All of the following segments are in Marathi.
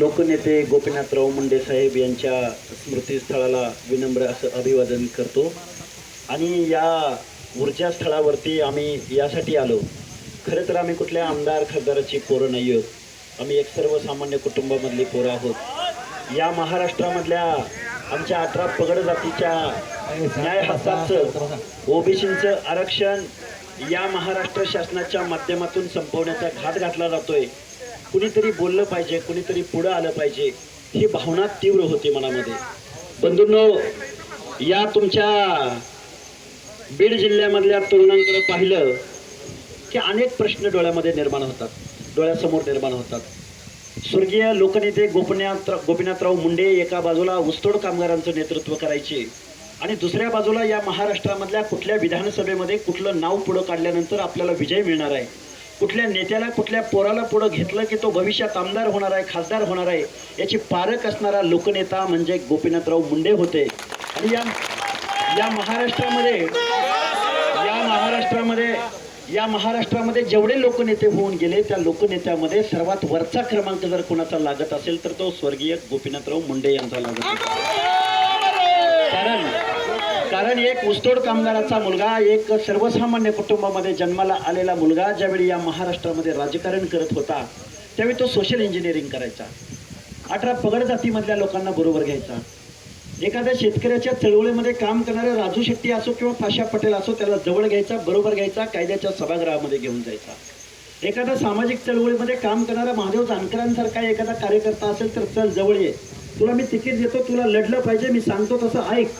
लोकनेते गोपीनाथराव मुंडे साहेब यांच्या स्मृतीस्थळाला विनम्र असं अभिवादन करतो. आणि या ऊर्जा स्थळावरती आम्ही यासाठी आलो. खरं तर आम्ही कुठल्या आमदार खासदाराची पोरं नाही आहोत आम्ही एक सर्वसामान्य कुटुंबामधली पोरं आहोत. या महाराष्ट्रामधल्या आमच्या अठरा पगड जातीच्या न्याय हक्काचं ओबीसींचं आरक्षण या महाराष्ट्र शासनाच्या माध्यमातून संपवण्याचा घात घातला जातोय. कुणीतरी बोललं पाहिजे कुणीतरी पुढं आलं पाहिजे ही भावना तीव्र होती मनामध्ये. बंधूंनो या तुमच्या बीड जिल्ह्यामधल्या तरुणांकडे पाहिलं की अनेक प्रश्न डोळ्यामध्ये निर्माण होतात डोळ्यासमोर निर्माण होतात. स्वर्गीय लोकनेते गोपनाथ गोपीनाथराव मुंडे एका बाजूला ऊसतोड कामगारांचं नेतृत्व करायचे आणि दुसऱ्या बाजूला या महाराष्ट्रामधल्या कुठल्या विधानसभेमध्ये कुठलं नाव पुढं काढल्यानंतर आपल्याला विजय मिळणार आहे. कुठल्या नेत्याला कुठल्या पोराला पुढं घेतलं की तो भविष्यात आमदार होणार आहे खासदार होणार आहे याची पारख असणारा लोकनेता म्हणजे गोपीनाथराव मुंडे होते. आणि या या महाराष्ट्रामध्ये या महाराष्ट्रामध्ये या महाराष्ट्रामध्ये जेवढे लोकनेते होऊन गेले त्या लोकनेत्यामध्ये सर्वात वरचा क्रमांक जर कोणाचा लागत असेल तर तो स्वर्गीय गोपीनाथराव मुंडे यांचा लागत कारण कारण एक ऊसतोड कामगाराचा मुलगा एक सर्वसामान्य कुटुंबामध्ये जन्माला आलेला मुलगा ज्यावेळी या महाराष्ट्रामध्ये राजकारण करत होता त्यावेळी तो सोशल इंजिनिअरिंग करायचा. अठरा पगड जातीमधल्या लोकांना बरोबर घ्यायचा. एखाद्या शेतकऱ्याच्या चळवळीमध्ये काम करणारे राजू शेट्टी असो किंवा पाशा पटेल असो त्याला जवळ घ्यायचा बरोबर घ्यायचा कायद्याच्या सभागृहामध्ये घेऊन जायचा. एखादा सामाजिक चळवळीमध्ये काम करणारा महादेव जानकरांसारखा एखादा कार्यकर्ता असेल तर चल जवळ ये. तुला मी तिकीट देतो तुला लढलं पाहिजे मी सांगतो तसं ऐक.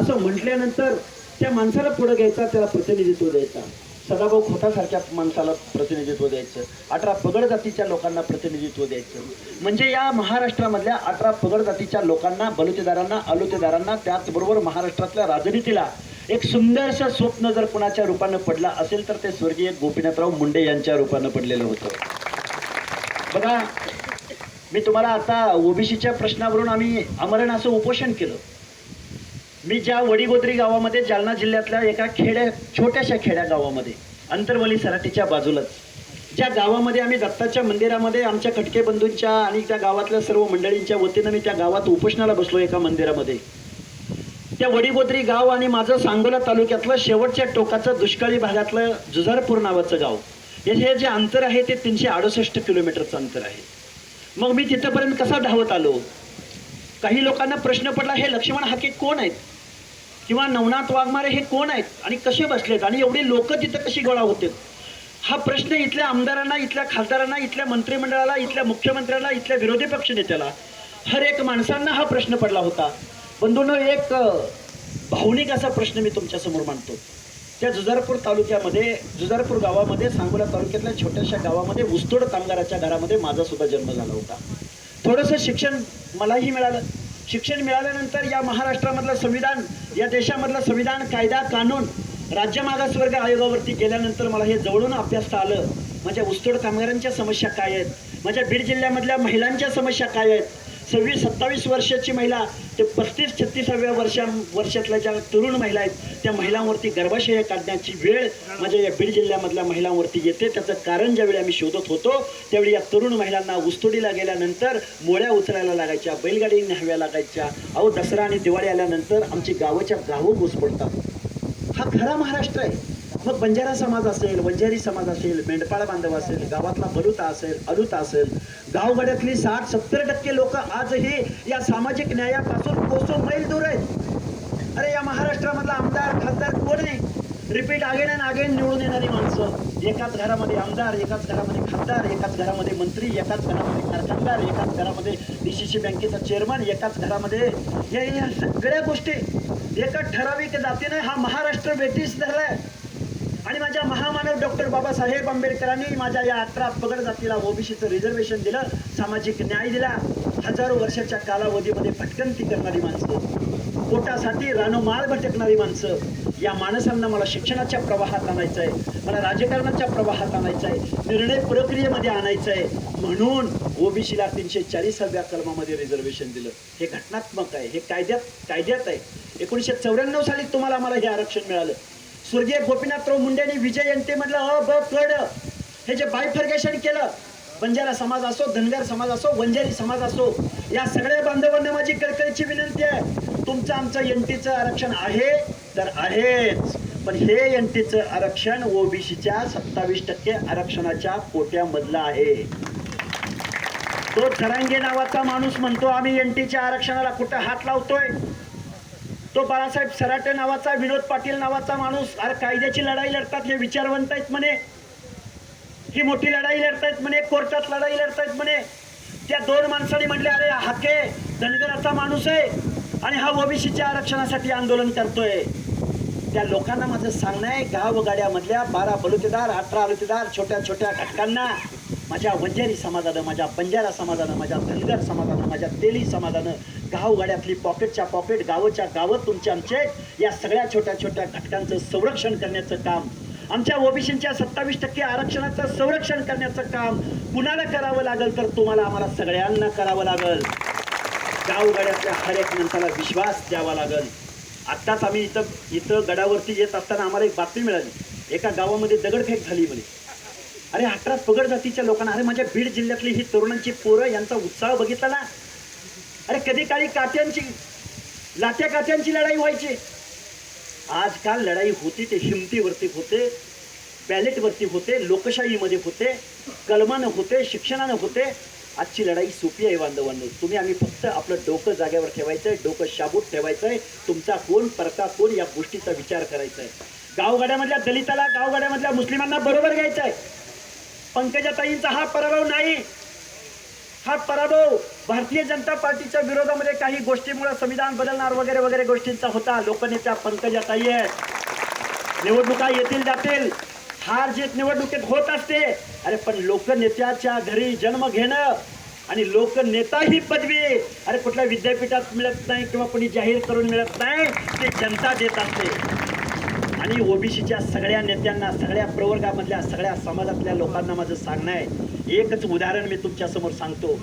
असं म्हटल्यानंतर त्या माणसाला पुढे घ्यायचा त्याला प्रतिनिधित्व द्यायचा. सदाभाऊ खोटासारख्या माणसाला प्रतिनिधित्व द्यायचं. अठरा पगड जातीच्या लोकांना प्रतिनिधित्व द्यायचं. म्हणजे या महाराष्ट्रामधल्या अठरा पगड जातीच्या लोकांना बलुतेदारांना अलुतेदारांना त्याचबरोबर महाराष्ट्रातल्या राजनीतीला एक सुंदरसं स्वप्न जर कुणाच्या रूपानं पडलं असेल तर ते स्वर्गीय गोपीनाथराव मुंडे यांच्या रूपानं पडलेलं होतं. बघा मी तुम्हाला आता ओबीसीच्या प्रश्नावरून आम्ही आमरण असं उपोषण केलं. मी ज्या वडीगोद्री गावामध्ये जालना जिल्ह्यातल्या एका खेड्या छोट्याशा खेड्या गावामध्ये अंतरवली सराटीच्या बाजूलाच ज्या गावामध्ये आम्ही दत्ताच्या मंदिरामध्ये आमच्या खटके बंधूंच्या आणि त्या गावातल्या सर्व मंडळींच्या वतीनं मी त्या गावात उपोषणाला बसलो एका मंदिरामध्ये. त्या वडीगोद्री गाव आणि माझं सांगोला तालुक्यातलं शेवटच्या टोकाचं दुष्काळी भागातलं जुजारपूर नावाचं गाव हे हे जे अंतर आहे ते तीनशे अडुसष्ट किलोमीटरचं अंतर आहे. मग मी तिथंपर्यंत कसा धावत आलो? काही लोकांना प्रश्न पडला हे लक्ष्मण हाके कोण आहेत? किंवा नवनाथ वाघमारे हे कोण आहेत आणि कसे बसलेत आणि एवढी लोक तिथं कशी गोळा होते हा प्रश्न इथल्या आमदारांना इथल्या खासदारांना इथल्या मंत्रिमंडळाला इथल्या मुख्यमंत्र्याला इथल्या विरोधी पक्षनेत्याला हर एक माणसांना हा प्रश्न पडला होता. बंधून एक भावनिक असा प्रश्न मी तुमच्यासमोर मांडतो. त्या जुजारपूर तालुक्यामध्ये जुजारपूर गावामध्ये सांगोला तालुक्यातल्या छोट्याशा गावामध्ये उस्तोड कामगाराच्या घरामध्ये माझा सुद्धा जन्म झाला होता. थोडंसं शिक्षण मलाही मिळालं. शिक्षण मिळाल्यानंतर या महाराष्ट्रामधलं संविधान या देशामधलं संविधान कायदा कानून राज्य मागासवर्ग आयोगावरती गेल्यानंतर मला हे जवळून अभ्यासता आलं. माझ्या ऊसतोड कामगारांच्या समस्या काय आहेत? माझ्या बीड जिल्ह्यामधल्या महिलांच्या समस्या काय आहेत? सव्वीस सत्तावीस वर्षाची महिला ते पस्तीस छत्तीसाव्या वर्षा वर्षातल्या ज्या तरुण महिला आहेत त्या महिलांवरती गर्भाशय काढण्याची वेळ माझ्या या बीड जिल्ह्यामधल्या महिलांवरती येते. त्याचं कारण ज्यावेळी आम्ही शोधत होतो त्यावेळी या तरुण महिलांना उस्तोडीला गेल्यानंतर मोळ्या उचलायला लागायच्या बैलगाडी न्याव्या लागायच्या अहो दसरा आणि दिवाळी आल्यानंतर आमची गावाच्या गावं ऊस पडतात हा खरा महाराष्ट्र आहे. मग बंजारा समाज असेल वंजारी समाज असेल मेंढपाळ बांधव असेल गावातला बलुता असेल अलुता असेल गावगड्यातली साठ सत्तर टक्के लोक आजही या सामाजिक न्यायापासून कोसो मैल दूर आहेत. अरे या महाराष्ट्रामधला आमदार खासदार कोण आहे? रिपीट अगेन अँड अगेन निवडून येणारी माणसं. एकाच घरामध्ये आमदार एकाच घरामध्ये खासदार एकाच घरामध्ये मंत्री एकाच घरामध्ये कारखानदार एकाच घरामध्ये डी सी सी बँकेचा चेअरमन एकाच घरामध्ये या या सगळ्या गोष्टी एका ठराविक जातीने हा महाराष्ट्र बेटीस धरलाय. आणि माझ्या महामानव डॉक्टर बाबासाहेब आंबेडकरांनी माझ्या या अठरा पगड जातीला ओबीसीचं रिझर्वेशन दिलं सामाजिक न्याय दिला. हजारो वर्षाच्या कालावधीमध्ये भटकंती करणारी माणसं. पोटासाठी रानोमाळ भटकणारी माणसं. या माणसांना मला शिक्षणाच्या प्रवाहात आणायचं आहे मला राजकारणाच्या प्रवाहात आणायचं आहे निर्णय प्रक्रियेमध्ये आणायचं आहे म्हणून ओबीसीला तीनशे चाळीसाव्या कलमामध्ये रिझर्वेशन दिलं. हे घटनात्मक आहे हे कायद्यात कायद्यात आहे. एकोणीसशे चौऱ्याण्णव साली तुम्हाला मला हे आरक्षण मिळालं. स्वर्गीय गोपीनाथराव मुंडेंनी विजय यांतेमधलं अ ब कड हे जे बायफर्गेशन केलं बंजारा समाज असो धनगर समाज असो वंजारी समाज असो या सगळ्या बांधवांना माझी कळकळीची विनंती आहे. तुमचं आमचं एनटीचं आरक्षण आहे तर आहेच. पण हे एनटीचं आरक्षण ओबीसीच्या सत्तावीस टक्के आरक्षणाच्या कोट्यामधलं आहे. तो थरांगे नावाचा माणूस म्हणतो आम्ही एनटीच्या आरक्षणाला कुठं हात लावतोय? तो बाळासाहेब सराटे नावाचा विनोद पाटील नावाचा माणूस अरे कायद्याची लढाई लढतात हे विचारवंत आहेत म्हणे. ही मोठी लढाई लढतायत म्हणे कोर्टात लढाई लढतायत म्हणे. त्या दोन माणसांनी म्हटले अरे हाके धनगराचा माणूस आहे आणि हा ओबीसीच्या आरक्षणासाठी आंदोलन करतोय. त्या लोकांना माझं सांगणं आहे गाव गाड्यामधल्या बारा बलुतेदार अठरा अलुतेदार छोट्या छोट्या घटकांना माझ्या वंजारी समाजानं माझ्या बंजारा समाजानं माझ्या धनगर समाजानं माझ्या तेली समाजानं गावगाड्यातली पॉकेटच्या पॉकेट गावच्या गावं तुमच्या आमचे या सगळ्या छोट्या छोट्या घटकांचं संरक्षण करण्याचं काम आमच्या ओबीसीच्या सत्तावीस टक्के आरक्षणाचं संरक्षण करण्याचं काम कुणाला करावं लागेल तर तुम्हाला आम्हाला सगळ्यांना करावं लागेल. गावगाड्यातल्या हर एक माणसाला विश्वास द्यावा लागेल. आत्ताच आम्ही इथं इथं गडावरती येत असताना आम्हाला एक बातमी मिळाली. एका गावामध्ये दगडफेक झाली म्हणे. अरे अठरा पगड जातीच्या लोकांना अरे माझ्या बीड जिल्ह्यातली ही तरुणांची पोरं यांचा उत्साह बघितला ना. अरे कधी काळी कात्यांची लाट्या कात्यांची लढाई व्हायची. आजकाल लढाई होती ते हिमतीवरती होते बॅलेटवरती होते लोकशाहीमध्ये होते कलमानं होते शिक्षणानं होते. आजची लढाई सोपी आहे बांधवांनो. तुम्ही आम्ही फक्त आपलं डोकं जागेवर ठेवायचं आहे डोकं शाबूत ठेवायचं आहे तुमचा कोण परका कोण या गोष्टीचा विचार करायचा आहे गावगाड्यामधल्या दलिताला गावगाड्यामधल्या मुस्लिमांना बरोबर घ्यायचं आहे पंकजाताईंचा हा पराभव नाही. हा पराभव भारतीय जनता पार्टीच्या विरोधामध्ये काही गोष्टीमुळे संविधान बदलणार वगैरे वगैरे गोष्टींचा होता. लोकनेत्या पंकजाताई आहेत. निवडणुका येतील जातील. हार जीत निवडणुकीत होत असते. अरे पण लोकनेत्याच्या घरी जन्म घेणं आणि लोकनेता ही पदवी अरे कुठल्या विद्यापीठात मिळत नाही किंवा कोणी जाहीर करून मिळत नाही ते जनता देत असते. आणि ओबीसीच्या सगळ्या नेत्यांना सगळ्या प्रवर्गामधल्या सगळ्या समाजातल्या लोकांना माझं सांगणं आहे. एकच उदाहरण मी तुमच्यासमोर सांगतो.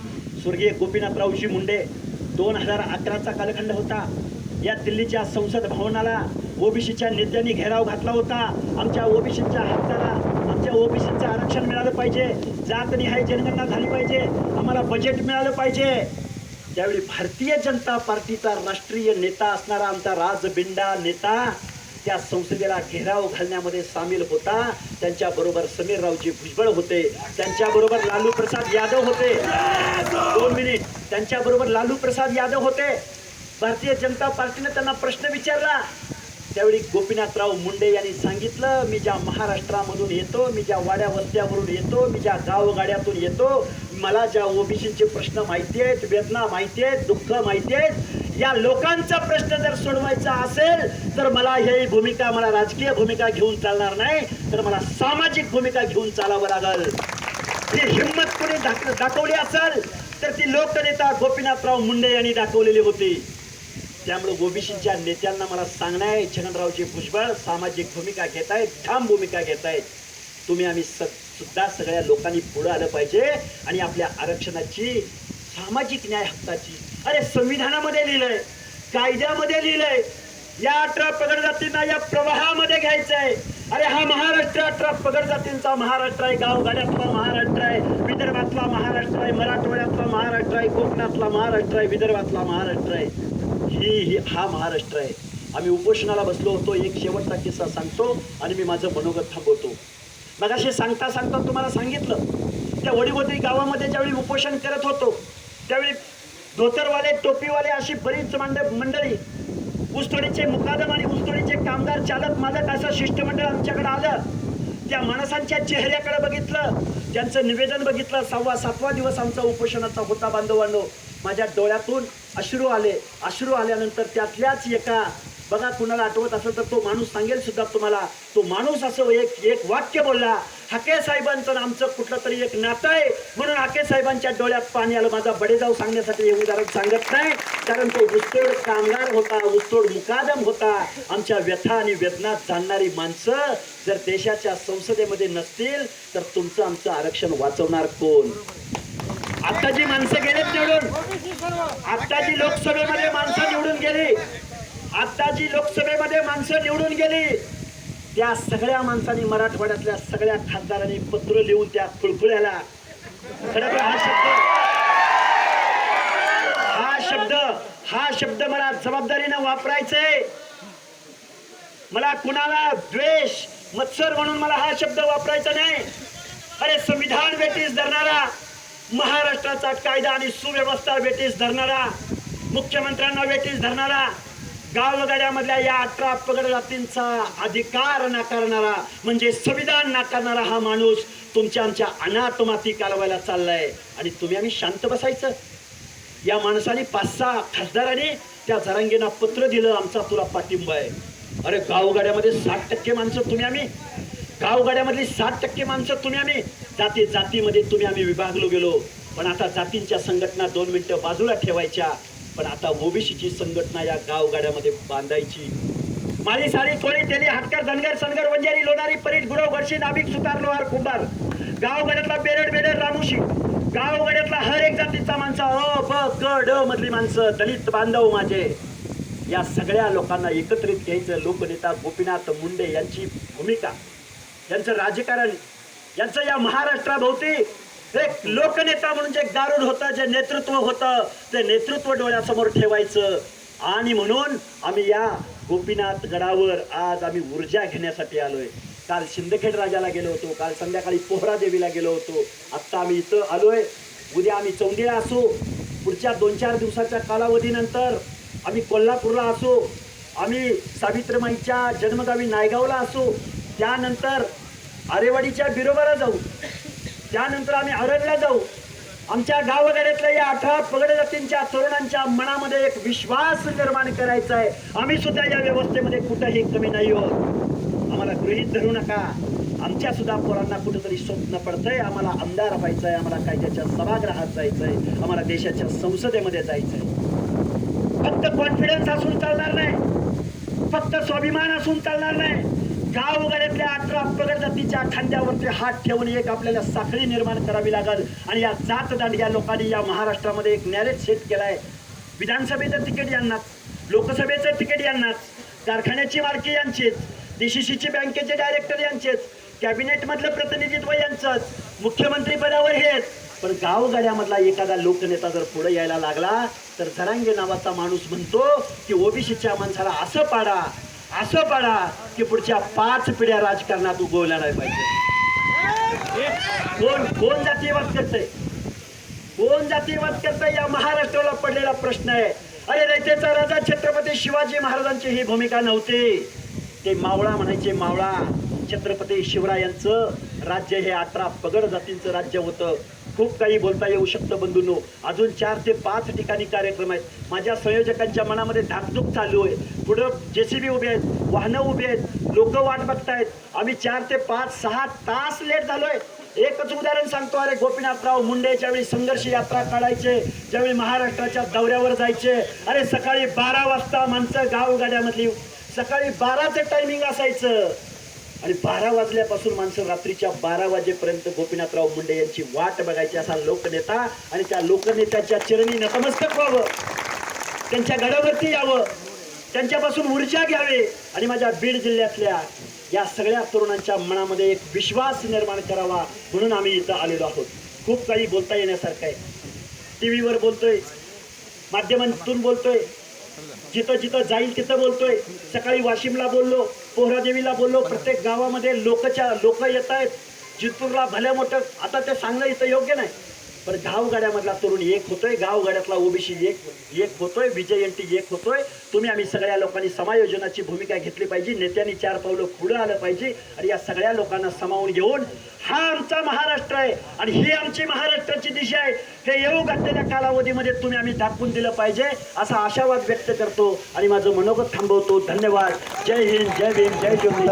स्वर्गीय गोपीनाथरावजी मुंडे दोन हजार अकराचा कालखंड होता. या दिल्लीच्या संसद भवनाला ओबीसीच्या नेत्यांनी घेराव घातला होता. आमच्या ओबीसीच्या हक्काला आमच्या ओबीसीचं आरक्षण मिळालं पाहिजे. जात निहाय जनगणना झाली पाहिजे. आम्हाला बजेट मिळालं पाहिजे. त्यावेळी भारतीय जनता पार्टीचा राष्ट्रीय नेता असणारा आमचा राजबिंडा नेता त्या संसदेला घेराव घालण्यामध्ये सामील होता. त्यांच्याबरोबर समीररावजी भुजबळ होते. त्यांच्याबरोबर लालू प्रसाद यादव होते. दोन मिनिट. त्यांच्याबरोबर लालू प्रसाद यादव होते. भारतीय जनता पार्टीने त्यांना प्रश्न विचारला. त्यावेळी गोपीनाथराव मुंडे यांनी सांगितलं मी ज्या महाराष्ट्रामधून येतो मी ज्या वाड्या वस्त्यावरून येतो मी ज्या गावगाड्यातून येतो मला ज्या ओबीसीचे प्रश्न माहिती आहेत वेदना माहिती आहेत दुःख माहिती आहेत या लोकांचा प्रश्न जर सोडवायचा असेल तर मला ही भूमिका मला राजकीय भूमिका घेऊन चालणार नाही तर मला सामाजिक भूमिका घेऊन चालावं लागल. ही हिंमत कोणी दाखवली असेल तर ती लोकनेता गोपीनाथराव मुंडे यांनी दाखवलेली होती. त्यामुळे ओबीसीच्या नेत्यांना मला सांगणं आहे छगनरावजी भुजबळ सामाजिक भूमिका घेत आहेत ठाम भूमिका घेत आहेत तुम्ही आम्ही स सुद्धा सगळ्या लोकांनी पुढं आलं पाहिजे आणि आपल्या आरक्षणाची सामाजिक न्याय हक्काची अरे संविधानामध्ये लिहिलंय कायद्यामध्ये लिहिलंय या अठरा पगड जातींना या प्रवाहामध्ये घ्यायचंय. अरे हा महाराष्ट्र अठरा पगड जातींचा महाराष्ट्र आहे गावगाड्यातला महाराष्ट्र आहे विदर्भातला महाराष्ट्र आहे मराठवाड्यातला महाराष्ट्र आहे कोकणातला महाराष्ट्र आहे विदर्भातला महाराष्ट्र आहे. ही ही हा महाराष्ट्र आहे. आम्ही उपोषणाला बसलो होतो एक शेवटचा किस्सा सांगतो आणि मी माझं मनोगत थांबवतो. मग असे सांगता सांगता तुम्हाला सांगितलं त्या वडीवोत्री गावामध्ये ज्यावेळी उपोषण करत होतो त्यावेळी धोतरवाले टोपीवाले अशी बरीच मंडळी. ऊसतोडीचे मुकादम आणि ऊसतोडीचे कामगार चालक मालक असं शिष्टमंडळ आमच्याकडे आलं. त्या माणसांच्या चेहऱ्याकडे बघितलं. त्यांचं निवेदन बघितलं सहावा सातवा दिवस आमचा उपोषणाचा होता बांधवांनो. माझ्या डोळ्यातून अश्रू आले. अश्रू आल्यानंतर त्यातल्याच एका बघा कुणाला आठवत असेल तर तो माणूस सांगेल सुद्धा तुम्हाला. तो माणूस असं एक एक वाक्य बोलला हाके साहेबांचं आमचं कुठलं तरी एक नातं आहे. म्हणून हाके साहेबांच्या डोळ्यात पाणी आलं. माझा बडेजाव सांगण्यासाठी हे उदाहरण सांगत नाही कारण तो उस्तोड कामगार होता उस्तोड मुकादम होता. आमच्या व्यथा आणि वेदनात जाणणारी माणसं जर देशाच्या संसदेमध्ये नसतील तर तुमचं आमचं आरक्षण वाचवणार कोण? आता जी माणसं गेलेत निवडून. आता जी लोकसभेमध्ये माणसं निवडून गेली. आता जी लोकसभेमध्ये माणसं निवडून गेली त्या सगळ्या माणसांनी मराठवाड्यातल्या सगळ्या खासदारांनी पत्र लिहून त्या कुळकुळ्याला खरं हा शब्द हा शब्द हा शब्द मला जबाबदारीनं वापरायचंय. मला कुणाला द्वेष मत्सर म्हणून मला हा शब्द वापरायचा नाही. अरे संविधान भेटीस धरणारा महाराष्ट्राचा कायदा आणि सुव्यवस्था भेटीस धरणारा मुख्यमंत्र्यांना भेटीस धरणारा गावगाड्यामधल्या या अठरा पगड जातींचा अधिकार नाकारणारा म्हणजे संविधान नाकारणारा हा माणूस तुमच्या आमच्या अनाथमाती कालवायला चाललाय. आणि तुम्ही आम्ही शांत बसायचं. या माणसाने पाच सहा खासदाराने त्या जरांगेना पत्र दिलं आमचा तुला पाठिंबा आहे. अरे गावगाड्यामध्ये साठ टक्के माणसं तुम्ही आम्ही. गावगाड्यामधली साठ टक्के माणसं तुम्ही आम्ही. जाती जातीमध्ये तुम्ही आम्ही विभागलो गेलो. पण आता जातींच्या संघटना दोन मिनटं बाजूला ठेवायच्या. पण आता ओबीसीची संघटना या गावगाड्यामध्ये बांधायची. माळी साडी कोळी तेली हातकर धनगर सनगर वंजारी लोणारी परीट गुरव गडशी नाभिक सुतार लोहार कुंभार. गावगड्यातला बेरड बेरड रामुशी. गावगड्यातला हर एक जातीचा माणसा अ ब क ड मधली माणसं दलित बांधव माझे. या सगळ्या लोकांना एकत्रित घ्यायचं लोकनेता गोपीनाथ मुंडे यांची भूमिका. यांचं राजकारण यांचं या महाराष्ट्राभोवती एक लोकनेता म्हणून जे गारुड होतं जे नेतृत्व होतं ते नेतृत्व डोळ्यासमोर ठेवायचं. आणि म्हणून आम्ही या गोपीनाथ गडावर आज आम्ही ऊर्जा घेण्यासाठी आलोय. काल शिंदखेड राजाला गेलो होतो काल संध्याकाळी पोहरा देवीला गेलो होतो. आत्ता आम्ही इथं आलोय. उद्या आम्ही चौंडीला असू. पुढच्या दोन चार दिवसाच्या कालावधीनंतर आम्ही कोल्हापूरला असू. आम्ही सावित्रीमाईच्या जन्मगावी नायगावला असू. त्यानंतर आरेवाडीच्या बिरोबाला जाऊ. त्यानंतर आम्ही अरडला जाऊ. आमच्या गावगाड्यातल्या या अठरा पगड जातींच्या तरुणांच्या मनामध्ये एक विश्वास निर्माण करायचा आहे. आम्ही सुद्धा या व्यवस्थेमध्ये कुठंही कमी नाही आहोत. आम्हाला गृहित धरू नका. आमच्या सुद्धा पोरांना कुठेतरी स्वप्न पडतंय. आम्हाला आमदार आहे आम्हाला कायद्याच्या सभागृहात जायचंय. आम्हाला देशाच्या संसदेमध्ये जायचंय. फक्त कॉन्फिडन्स असून चालणार नाही. फक्त स्वाभिमान असून चालणार नाही. गाव वगैरेतल्या अठरा पगड जातीच्या खांद्यावरती हात ठेवून एक आपल्याला साखळी निर्माण करावी लागल. आणि या जात दांडग्या लोकांनी या महाराष्ट्रामध्ये एक नॅरेज सेट केलाय. विधानसभेचं तिकीट यांनाच लोकसभेचं तिकीट यांनाच कारखान्याची मालकी यांचीच डीसीसीची बँकेचे डायरेक्टर यांचेच कॅबिनेट मधलं प्रतिनिधित्व यांचंच मुख्यमंत्री पदावर हेच. पण गावगाड्यामधला एखादा लोकनेता जर पुढे यायला लागला तर झरांगे नावाचा माणूस म्हणतो की ओबीसीच्या माणसाला असं पाडा. असं पाडा की पुढच्या पाच पिढ्या राजकारणात उगवल्या नाही पाहिजे. कोण कोण जातीयवाद करतंय? कोण जातीयवाद करतंय? या महाराष्ट्राला पडलेला प्रश्न आहे. अरे रयतेचा राजा छत्रपती शिवाजी महाराजांची ही भूमिका नव्हती. ते मावळा म्हणायचे मावळा छत्रपती शिवरायांचं राज्य हे अठरा पगड जातींचं राज्य होतं. खूप काही बोलता येऊ शकतं बंधूंनो. अजून चार ते पाच ठिकाणी कार्यक्रम आहेत. माझ्या संयोजकांच्या मनामध्ये धाकधूक चालू आहे. पुढं बी उभे आहेत वाहनं उभी आहेत लोक वाट बघतायत. आम्ही चार ते पाच सहा तास लेट झालोय. एकच उदाहरण सांगतो. अरे गोपीनाथराव मुंडे ज्यावेळी संघर्ष यात्रा काढायचे ज्यावेळी महाराष्ट्राच्या दौऱ्यावर जायचे अरे सकाळी बारा वाजता माणसं गावगाड्यामधली सकाळी बाराचं टायमिंग असायचं. आणि बारा वाजल्यापासून माणसं रात्रीच्या बारा वाजेपर्यंत गोपीनाथराव मुंडे यांची वाट बघायची असा लोकनेता आणि त्या लोकनेत्याच्या चरणी नतमस्तक व्हावं. त्यांच्या गडावरती यावं. त्यांच्यापासून ऊर्जा घ्यावे. आणि माझ्या बीड जिल्ह्यातल्या या सगळ्या तरुणांच्या मनामध्ये एक विश्वास निर्माण करावा म्हणून आम्ही इथं आलेलो आहोत. खूप काही बोलता येण्यासारखं आहे. टी व्हीवर बोलतोय माध्यमांतून बोलतोय. जिथं जिथं जाईल तिथं बोलतोय. सकाळी वाशिमला बोललो पोहरादेवीला बोललो. प्रत्येक गावामध्ये लोकच्या लोक येत आहेत जिंतूरला भल्या मोठं आता ते सांगणं इथं योग्य नाही. पण गावगाड्यामधला तरुण एक होतोय गावगाड्यातला ओबीसी एक एक होतोय विजयंती एक होतोय. तुम्ही आम्ही सगळ्या लोकांनी समायोजनाची भूमिका घेतली पाहिजे नेत्यांनी चार पावलं पुढं आलं पाहिजे आणि या सगळ्या लोकांना सामावून घेऊन हा आमचा महाराष्ट्र आहे आणि ही आमची महाराष्ट्राची दिशा आहे. हे येऊ घातलेल्या कालावधीमध्ये तुम्ही आम्ही दाखवून दिलं पाहिजे असा आशावाद व्यक्त करतो आणि माझं मनोगत थांबवतो. धन्यवाद. जय हिंद जय भीम जय ज्योती